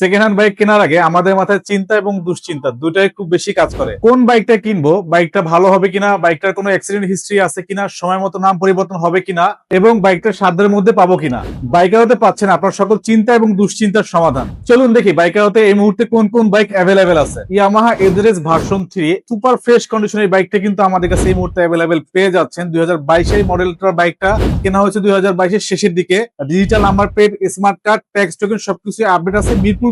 Second hand bike কেনার আগে আমাদের মাথায় চিন্তা এবং দুশ্চিন্তা দুটাই খুব বেশি কাজ করে। কোন বাইকটা কিনবো বাইকটা ভালো হবে কিনা বাইকটার কোনো অ্যাক্সিডেন্ট হিস্ট্রি আছে কিনা, সময় মতো নাম পরিবর্তন হবে কিনা, এবং বাইকটা সাধ্যের মধ্যে পাবো কিনা? বাইকার হতে পাচ্ছেন আপনার সকল চিন্তা এবং দুশ্চিন্তার সমাধান। চলুন দেখি বাইকার হতে এই মুহূর্তে কোন কোন বাইক অ্যাভেলেবেল আছে। Yamaha average version three super fresh কন্ডিশনের বাইকটা কিন্তু আমাদের কাছে এই মুহূর্তে অ্যাভেলেবেল পেয়ে যাচ্ছেন। দুই হাজার বাইশের মডেলটার বাইকটা কেনা হয়েছে দুই হাজার বাইশের শেষের দিকে। Digital number plate smart card tax token সবকিছু আপডেট আছে। মিরপুর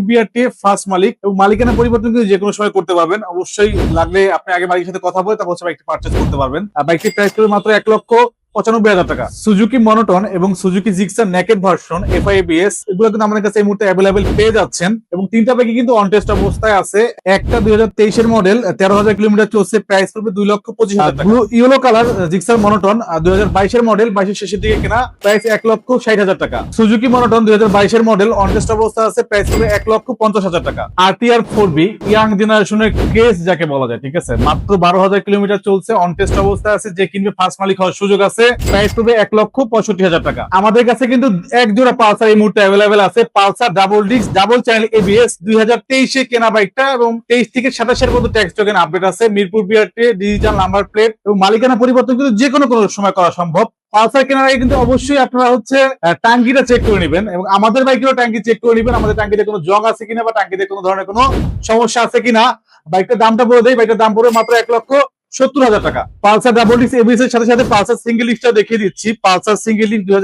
ফার্স্ট মালিক এবং পরিবর্তন কিন্তু সময় করতে পারবেন। অবশ্যই লাগলে আপনি আগে মালিকের সাথে কথা বলে তারপর হচ্ছে পারচেস করতে পারবেন। বাইকটির প্রাইস মাত্র এক লক্ষ পঁচানব্বই হাজার টাকা। সুজুকি মনোটন এবং সুজুকি জিক্সার ভার্সন এফআইবিএস এগুলো কিন্তু আমাদের কাছে এই মুহূর্তে অ্যাভেলেবেল পেয়ে যাচ্ছেন। এবং তিনটা কিন্তু অন টেস্ট অবস্থায় আছে। একটা দুই হাজার তেইশের মডেল তেরো হাজার কিলোমিটার চলছে প্রাইস পড়বে দুই লক্ষ পঁচিশ হাজার টাকা। ইয়েলো কালার জিক্সার মনোটন দুই হাজার বাইশের মডেল বাইশের শেষের দিকে কেনা প্রাইস এক লক্ষ ষাট হাজার টাকা। সুজুকি মনোটন দুই হাজার বাইশের মডেল অন টেস্ট অবস্থা আছে প্রাইস পড়বে এক লক্ষ পঞ্চাশ হাজার টাকা। R T R four B young জেনারেশনের কেস যাকে বলা যায় ঠিক আছে? মাত্র বারো হাজার কিলোমিটার চলছে অন টেস্ট অবস্থায় আছে যে কিনবে ফার্স্ট মালিক হওয়ার সুযোগ আছে। প্রাইস পড়বে এক লক্ষ পঁয়ষট্টি হাজার টাকা। আমাদের কাছে কিন্তু এক জোড়া পালসার এই মুহূর্তে অ্যাভেলেবেল আছে। Pulsar double disc double channel ABS দুই হাজার তেইশে কেনা বাইকটা এবং তেইশ থেকে সাতাশের মধ্যে ট্যাক্স টোকেন আপডেট আছে। Mirpur BRT digital number plate এবং মালিকানা পরিবর্তন কিন্তু যে কোনো কোনো সময় করা সম্ভব। পালসার কেনার আগে কিন্তু অবশ্যই আপনারা হচ্ছে টাঙ্কিটা চেক করে নেবেন এবং আমাদের বাইকেরও টাঙ্কি চেক করে নেবেন। আমাদের টাঙ্কিতে কোনো জং আছে কিনা বা টাঙ্কিতে কোনো ধরনের কোনো সমস্যা আছে কিনা। বাইকটার দামটা বলে দেয় বাইকটার দাম পড়বে মাত্র এক লক্ষ সত্তর হাজার টাকা। পালসার ডাবল এর সাথে সাথে পালসার সিঙ্গেল দেখিয়ে দিচ্ছি। পালসার সিঙ্গেল দুই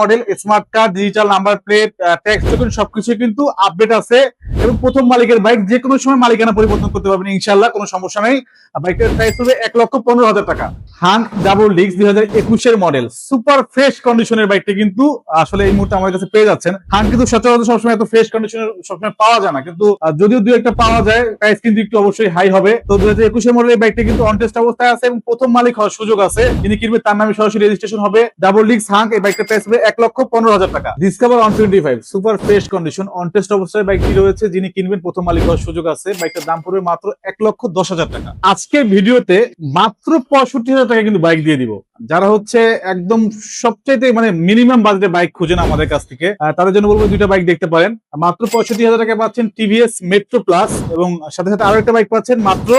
model smart card digital number plate tax token সবকিছু কিন্তু আপডেট আছে। এবং প্রথম মালিকের বাইক যে কোনো সময় মালিকানা পরিবর্তন করতে পারবেন ইনশাল্লাহ কোনো সমস্যা নেই। বাইকের প্রাইস হবে এক লক্ষ পনেরো হাজার টাকা। হান ডাবল দুই হাজার একুশের মডেল সুপার ফ্রেশ কন্ডিশনের কিন্তু আসলে এই মুহূর্তে আমার কাছে পেয়ে যাচ্ছেন। হান কিন্তু সচরাচর সবসময় এত ফ্রেশ কন্ডিশনের সবসময় পাওয়া যায় না। কিন্তু যদিও দু একটা পাওয়া যায় প্রাইস কিন্তু একটু অবশ্যই হাই হবে। তো দুই হাজার একুশের মডেল এই কিন্তু অনটেস্ট অবস্থায় আছে এবং প্রথম মালিক হওয়ার সুযোগ আছে। যিনি কিনবে তার নামে সরাসরি রেজিস্ট্রেশন হবে। ডাবল ডিস্ক হাঙ্ক এই বাইকটা প্রাইস হবে এক লক্ষ পনেরো হাজার টাকা। Discover on twenty five super fresh condition on test অবস্থায় বাইকটি রয়েছে। যিনি কিনবেন প্রথম মালিক হওয়ার সুযোগ আছে। বাইকটার দাম পড়বে মাত্র এক লক্ষ দশ হাজার টাকা। আজকের ভিডিওতে মাত্র পঁয়ষট্টি হাজার টাকা কিন্তু বাইক দিয়ে দিব। যারা হচ্ছে একদম সবচাইতে মানে মিনিমাম বাজেটে বাইক খুঁজেন আমাদের কাছ থেকে তাদের জন্য বলব দুইটা বাইক দেখতে পারেন। মাত্র পঁয়ষট্টি হাজার টাকা পাচ্ছেন টিভিএস মেট্রো প্লাস এবং সাথে সাথে আরও একটা বাইক পাচ্ছেন মাত্র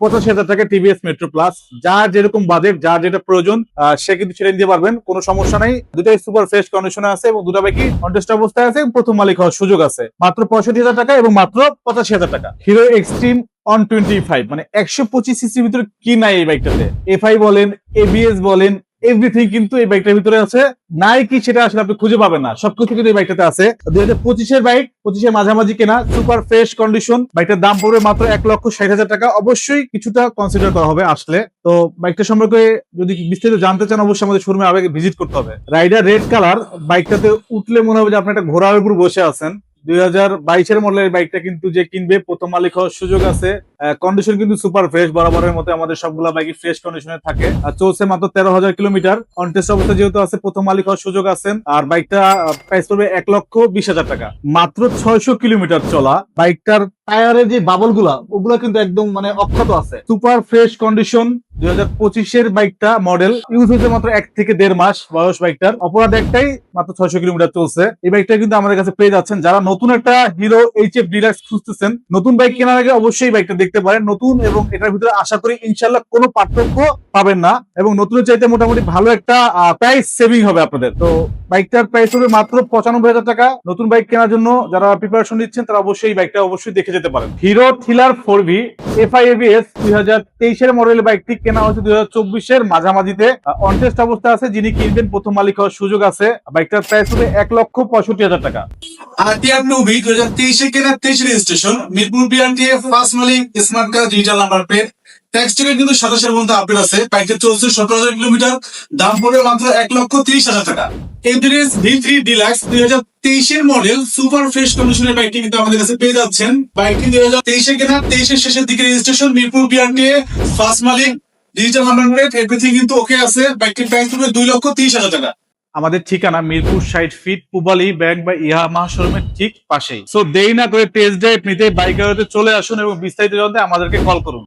পঁচাশি হাজার টাকা টিভিএস মেট্রো প্লাস যার যেরকম বাজেট যার যেটা প্রয়োজন সে কিন্তু সেটা নিতে পারবেন, কোনো সমস্যা নেই। দুটাই সুপার ফ্রেশ কন্ডিশনে আছে এবং দুটা বাইকই কন্টেস্ট অবস্থায় আছে প্রথম মালিক হওয়ার সুযোগ আছে। মাত্র পঁয়ষট্টি হাজার টাকা এবং মাত্র পঁচাশি হাজার টাকা। Hero Xtreme one twenty five মানে একশো পঁচিশ সিসির ভিতরে কি নাই এই বাইকটাতে এফআই বলেন এবিএস বলেন এভরিথিং কিন্তু এই বাইকটার ভিতরে আছে। নাই কি সেটা আসলে আপনি খুঁজে পাবেন না। সবকিছু কিন্তু এই বাইকটাতে আছে। দুই হাজার পঁচিশের বাইক পঁচিশের মাঝামাঝি কেনা সুপার ফ্রেশ কন্ডিশন বাইকটার দাম পড়বে মাত্র এক লক্ষ ষাট হাজার টাকা। অবশ্যই কিছুটা কনসিডার করা হবে আসলে। তো বাইকটা সম্পর্কে যদি বিস্তারিত জানতে চান, অবশ্যই আমাদের শোরুমে আগে ভিজিট করতে হবে। রাইডার রেড কালার বাইকটাতে উঠলে মনে হবে যে আপনি একটা ঘোড়ার উপর বসে আছেন। দুই হাজার বাইশের মডেলের বাইকটা কিন্তু যে কিনবে, প্রথম মালিক হওয়ার সুযোগ আছে। কন্ডিশন কিন্তু সুপার ফ্রেশ বরাবরের মতো আমাদের সবগুলা বাইক ফ্রেশ কন্ডিশনে থাকে। আর চলছে মাত্র তেরো হাজার কিলোমিটার। অনটেস্ট অবস্থা যেহেতু আছে, প্রথম মালিক হওয়ার সুযোগ আছেন আর বাইকটা প্রাইস পড়বে এক লক্ষ বিশ হাজার টাকা। মাত্র ছয়শো কিলোমিটার চলা। বাইকটার টায়ারের যে বাবলগুলা ওগুলা কিন্তু একদম মানে অক্ষত আছে। সুপার ফ্রেশ কন্ডিশন দুই বাইকটা মডেল ইউজ হয়েছে মাত্র এক থেকে দেড় মাস বয়স বাইকটার। অপরাধ একটাই, মাত্র ছয়শো কিলোমিটার চলছে। এই বাইকটা কিন্তু আমাদের কাছে পেয়ে যাচ্ছেন। যারা নতুন একটা হিরো এইচ এফ ডিলাক্স খুঁজতেছেন, নতুন বাইক কেনার আগে অবশ্যই বাইকটা দেখতে পারেন। নতুন এবং এটার ভিতরে আশা করি ইনশাল্লাহ কোনো পার্থক্য পাবেন না। এবং নতুনের চাইতে মোটামুটি ভালো একটা প্রাইস সেভিং হবে আপনাদের। তো বাইকটার প্রাইস হবে মাত্র পঁচানব্বই হাজার টাকা। নতুন বাইক কেনার জন্য যারা প্রিপারেশন নিচ্ছেন, তারা অবশ্যই বাইকটা অবশ্যই দেখে যেতে পারেন। Hero Thriller four V FI ABS দুই হাজার তেইশের মডেলের বাইকটি কেনা হয়েছে দুই হাজার চব্বিশের মাঝামাঝিতে। অনটেস্ট অবস্থা আছে, যিনি কিনবেন, প্রথম মালিক হওয়ার সুযোগ আছে। বাইকটার প্রাইস হবে এক লক্ষ পঁয়ষট্টি হাজার টাকা। আর টিআর মুভি দুই হাজার তেইশে কেনা তেইশ রেজিস্ট্রেশন, মিরপুর বিআরটিএ ফার্স্ট মালিক স্মার্ট কার্ড ট্যাক্স কিন্তু সাতাশের মধ্যে আপডেট আছে। বাইকটা চলছে সতেরো হাজার কিলোমিটার। দাম পড়বে মাত্র এক লক্ষ তিরিশ হাজার টাকা। ভি থ্রি ডিলাক্স দুই হাজার তেইশের মডেল সুপার ফ্রেশ কন্ডিশনের বাইকটি কিন্তু আমাদের কাছে পেয়ে যাচ্ছেন। বাইকটি দুই হাজার তেইশে কেনা, তেইশের শেষের দিকে রেজিস্ট্রেশন মিরপুর ফার্স্ট মালিক ডিজিটাল এভরিথিং কিন্তু ওকে আছে। বাইকটির প্রাইস পড়বে দুই লক্ষ তিরিশ হাজার টাকা। আমাদের ঠিকানা Mirpur side feet, Pubali, bank বা ইয়ামাহা শোরুমের ঠিক পাশেই। সো দেরি না করে টেস্ট ড্রাইভ নিতে বাইকারতে চলে আসুন এবং বিস্তারিত জানতে আমাদেরকে কল করুন।